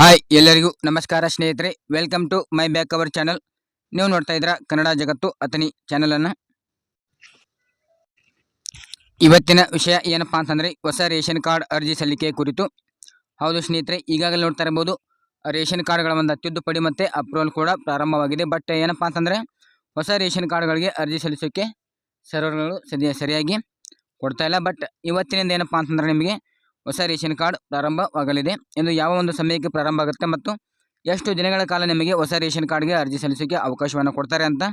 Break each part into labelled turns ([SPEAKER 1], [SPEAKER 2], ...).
[SPEAKER 1] Hi, ಎಲ್ಲರಿಗೂ ನಮಸ್ಕಾರ ಸ್ನೇಹಿತರೆ. Welcome to my back our channel ನೀವು ನೋಡ್ತಾ ಇದ್ದೀರಾ ಕನ್ನಡ ಜಗತ್ತು ಅತನಿ ಅನ್ನ. ಇವತ್ತಿನ ವಿಷಯ ಏನಪ್ಪಾ ಅಂತಂದ್ರೆ, ಹೊಸ ರೇಷನ್ ಕಾರ್ಡ್ ಅರ್ಜಿ ಸಲ್ಲಿಕೆ ಕುರಿತು. ಹೌದು ಸ್ನೇಹಿತರೆ, ಈಗಾಗಲೇ ನೋಡ್ತಾ ಇರ್ಬೋದು ರೇಷನ್ ಕಾರ್ಡ್ಗಳ ಒಂದು ತಿದ್ದುಪಡಿ ಮತ್ತೆ ಅಪ್ರೂವಲ್ ಕೂಡ ಪ್ರಾರಂಭವಾಗಿದೆ. ಬಟ್ ಏನಪ್ಪಾ ಅಂತಂದ್ರೆ, ಹೊಸ ರೇಷನ್ ಕಾರ್ಡ್ಗಳಿಗೆ ಅರ್ಜಿ ಸಲ್ಲಿಸೋಕೆ ಸರ್ವರ್ಗಳು ಸರಿಯಾಗಿ ಕೊಡ್ತಾ ಇಲ್ಲ. ಬಟ್ ಇವತ್ತಿನಿಂದ ಏನಪ್ಪಾ ಅಂತಂದ್ರೆ ನಿಮಗೆ ಹೊಸ ರೇಷನ್ ಕಾರ್ಡ್ ಪ್ರಾರಂಭವಾಗಲಿದೆ. ಎಂದು ಯಾವ ಒಂದು ಸಮಯಕ್ಕೆ ಪ್ರಾರಂಭ ಆಗುತ್ತೆ ಮತ್ತು ಎಷ್ಟು ದಿನಗಳ ಕಾಲ ನಿಮಗೆ ಹೊಸ ರೇಷನ್ ಕಾರ್ಡ್ಗೆ ಅರ್ಜಿ ಸಲ್ಲಿಸೋಕೆ ಅವಕಾಶವನ್ನು ಕೊಡ್ತಾರೆ ಅಂತ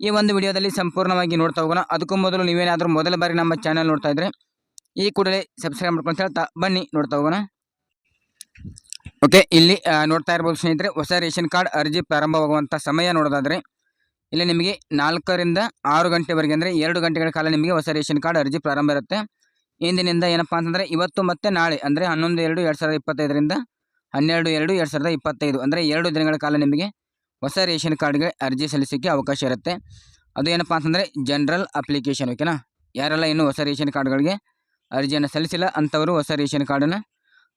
[SPEAKER 1] ಈ ಒಂದು ವಿಡಿಯೋದಲ್ಲಿ ಸಂಪೂರ್ಣವಾಗಿ ನೋಡ್ತಾ ಹೋಗೋಣ. ಅದಕ್ಕೂ ಮೊದಲು ನೀವೇನಾದರೂ ಮೊದಲ ಬಾರಿ ನಮ್ಮ ಚಾನಲ್ ನೋಡ್ತಾ ಇದ್ರೆ ಈ ಕೂಡಲೇ ಸಬ್ಸ್ಕ್ರೈಬ್ ಮಾಡ್ಕೊಂಡು ಹೇಳ್ತಾ ಬನ್ನಿ, ನೋಡ್ತಾ ಹೋಗೋಣ. ಓಕೆ, ಇಲ್ಲಿ ನೋಡ್ತಾ ಇರ್ಬೋದು ಸ್ನೇಹಿತರೆ, ಹೊಸ ರೇಷನ್ ಕಾರ್ಡ್ ಅರ್ಜಿ ಪ್ರಾರಂಭವಾಗುವಂಥ ಸಮಯ ನೋಡೋದಾದರೆ ಇಲ್ಲಿ ನಿಮಗೆ ನಾಲ್ಕರಿಂದ ಆರು ಗಂಟೆವರೆಗೆ ಅಂದರೆ ಎರಡು ಗಂಟೆಗಳ ಕಾಲ ನಿಮಗೆ ಹೊಸ ರೇಷನ್ ಕಾರ್ಡ್ ಅರ್ಜಿ ಪ್ರಾರಂಭ ಇರುತ್ತೆ. ಇಂದಿನಿಂದ ಏನಪ್ಪ ಅಂತಂದರೆ ಇವತ್ತು ಮತ್ತು ನಾಳೆ, ಅಂದರೆ ಹನ್ನೊಂದು ಎರಡು ಎರಡು ಸಾವಿರದ ಇಪ್ಪತ್ತೈದರಿಂದ ಹನ್ನೆರಡು ಎರಡು ಎರಡು ಸಾವಿರದ ಇಪ್ಪತ್ತೈದು, ಅಂದರೆ ಎರಡು ದಿನಗಳ ಕಾಲ ನಿಮಗೆ ಹೊಸ ರೇಷನ್ ಕಾರ್ಡ್ಗೆ ಅರ್ಜಿ ಸಲ್ಲಿಸೋಕ್ಕೆ ಅವಕಾಶ ಇರುತ್ತೆ. ಅದು ಏನಪ್ಪ ಅಂತಂದರೆ ಜನರಲ್ ಅಪ್ಲಿಕೇಶನ್, ಓಕೆನಾ? ಯಾರೆಲ್ಲ ಇನ್ನೂ ಹೊಸ ರೇಷನ್ ಕಾರ್ಡ್ಗಳಿಗೆ ಅರ್ಜಿಯನ್ನು ಸಲ್ಲಿಸಿಲ್ಲ, ಅಂಥವರು ಹೊಸ ರೇಷನ್ ಕಾರ್ಡನ್ನು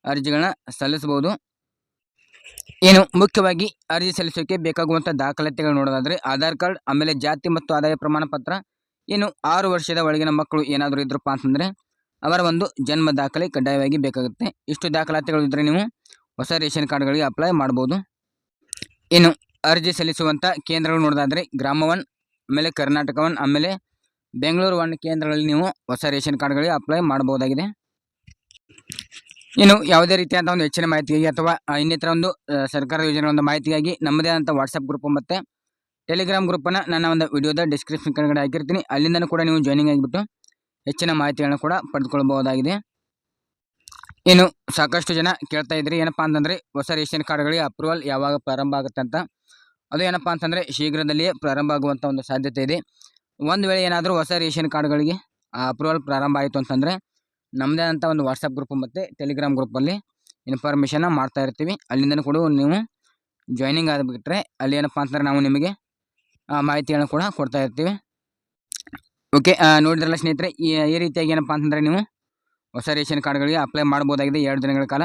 [SPEAKER 1] ಅರ್ಜಿಗಳನ್ನ ಸಲ್ಲಿಸ್ಬೋದು ಏನು ಮುಖ್ಯವಾಗಿ ಅರ್ಜಿ ಸಲ್ಲಿಸೋಕ್ಕೆ ಬೇಕಾಗುವಂಥ ದಾಖಲಾತಿಗಳು ನೋಡೋದಾದರೆ ಆಧಾರ್ ಕಾರ್ಡ್, ಆಮೇಲೆ ಜಾತಿ ಮತ್ತು ಆದಾಯ ಪ್ರಮಾಣ ಪತ್ರ ಇನ್ನು ಆರು ವರ್ಷದ ಒಳಗಿನ ಮಕ್ಕಳು ಏನಾದರೂ ಇದ್ರಪ್ಪ ಅಂತಂದರೆ ಅವರ ಒಂದು ಜನ್ಮ ದಾಖಲೆ ಕಡ್ಡಾಯವಾಗಿ ಬೇಕಾಗುತ್ತೆ. ಇಷ್ಟು ದಾಖಲಾತಿಗಳು ಇದ್ದರೆ ನೀವು ಹೊಸ ರೇಷನ್ ಕಾರ್ಡ್ಗಳಿಗೆ ಅಪ್ಲೈ ಮಾಡ್ಬೋದು. ಇನ್ನು ಅರ್ಜಿ ಸಲ್ಲಿಸುವಂಥ ಕೇಂದ್ರಗಳು ನೋಡೋದಾದರೆ ಗ್ರಾಮ ಒನ್ ಆಮೇಲೆ ಕರ್ನಾಟಕ ಒನ್ ಆಮೇಲೆ ಬೆಂಗಳೂರು ಒನ್ ಕೇಂದ್ರಗಳಲ್ಲಿ ನೀವು ಹೊಸ ರೇಷನ್ ಕಾರ್ಡ್ಗಳಿಗೆ ಅಪ್ಲೈ ಮಾಡ್ಬೋದಾಗಿದೆ. ಇನ್ನು ಯಾವುದೇ ರೀತಿಯಾದ ಒಂದು ಹೆಚ್ಚಿನ ಮಾಹಿತಿಗಾಗಿ ಅಥವಾ ಇನ್ನಿತರ ಒಂದು ಸರ್ಕಾರದ ಯೋಜನೆಗಳ ಒಂದು ಮಾಹಿತಿಗಾಗಿ ನಮ್ಮದೇ ಆದಂಥ ವಾಟ್ಸಪ್ ಗ್ರೂಪ್ ಮತ್ತು ಟೆಲಿಗ್ರಾಮ್ ಗ್ರೂಪನ್ನು ನನ್ನ ಒಂದು ವಿಡಿಯೋದ ಡಿಸ್ಕ್ರಿಪ್ಷನ್ ಕೆಳಗಡೆ ಹಾಕಿರ್ತೀನಿ. ಅಲ್ಲಿಂದನೂ ಕೂಡ ನೀವು ಜಾಯ್ನಿಂಗ್ ಆಗಿಬಿಟ್ಟು ಹೆಚ್ಚಿನ ಮಾಹಿತಿಗಳನ್ನು ಕೂಡ ಪಡೆದುಕೊಳ್ಬಹುದಾಗಿದೆ ಇನ್ನು ಸಾಕಷ್ಟು ಜನ ಕೇಳ್ತಾ ಇದ್ರಿ, ಏನಪ್ಪಾ ಅಂತಂದರೆ ಹೊಸ ರೇಷನ್ ಕಾರ್ಡ್ಗಳಿಗೆ ಅಪ್ರೂವಲ್ ಯಾವಾಗ ಪ್ರಾರಂಭ ಆಗುತ್ತೆ ಅಂತ. ಅದು ಏನಪ್ಪಾ ಅಂತಂದರೆ ಶೀಘ್ರದಲ್ಲಿಯೇ ಪ್ರಾರಂಭ ಆಗುವಂಥ ಒಂದು ಸಾಧ್ಯತೆ ಇದೆ. ಒಂದು ವೇಳೆ ಏನಾದರೂ ಹೊಸ ರೇಷನ್ ಕಾರ್ಡ್ಗಳಿಗೆ ಅಪ್ರೂವಲ್ ಪ್ರಾರಂಭ ಆಯಿತು ಅಂತಂದರೆ ನಮ್ಮದೇ ಅಂತ ಒಂದು ವಾಟ್ಸಪ್ ಗ್ರೂಪ್ ಮತ್ತು ಟೆಲಿಗ್ರಾಮ್ ಗ್ರೂಪಲ್ಲಿ ಇನ್ಫಾರ್ಮೇಷನ್ನ ಮಾಡ್ತಾ ಇರ್ತೀವಿ. ಅಲ್ಲಿಂದನೂ ಕೂಡ ನೀವು ಜಾಯ್ನಿಂಗ್ ಆಗಿಬಿಟ್ರೆ ಅಲ್ಲಿ ಏನಪ್ಪ ಅಂತಂದರೆ ನಾವು ನಿಮಗೆ ಮಾಹಿತಿಗಳನ್ನ ಕೂಡ ಕೊಡ್ತಾ ಇರ್ತೀವಿ. ಓಕೆ ನೋಡಿದ್ರಲ್ಲ ಸ್ನೇಹಿತರೆ, ಈ ರೀತಿಯಾಗಿ ಏನಪ್ಪ ಅಂತಂದರೆ ನೀವು ಹೊಸ ರೇಷನ್ ಕಾರ್ಡ್ಗಳಿಗೆ ಅಪ್ಲೈ ಮಾಡ್ಬೋದಾಗಿದೆ ಎರಡು ದಿನಗಳ ಕಾಲ.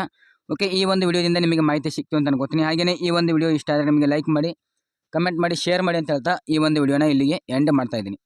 [SPEAKER 1] ಓಕೆ ಈ ಒಂದು ವಿಡಿಯೋದಿಂದ ನಿಮಗೆ ಮಾಹಿತಿ ಸಿಕ್ತು ಅಂತ ಅನ್ಕೋತೀನಿ. ಹಾಗೆಯೇ ಈ ಒಂದು ವಿಡಿಯೋ ಇಷ್ಟ ಆದರೆ ನಿಮಗೆ ಲೈಕ್ ಮಾಡಿ ಕಮೆಂಟ್ ಮಾಡಿ ಶೇರ್ ಮಾಡಿ ಅಂತ ಹೇಳ್ತಾ ಈ ಒಂದು ವಿಡಿಯೋನ ಇಲ್ಲಿಗೆ ಎಂಡ್ ಮಾಡ್ತಾ ಇದ್ದೀನಿ.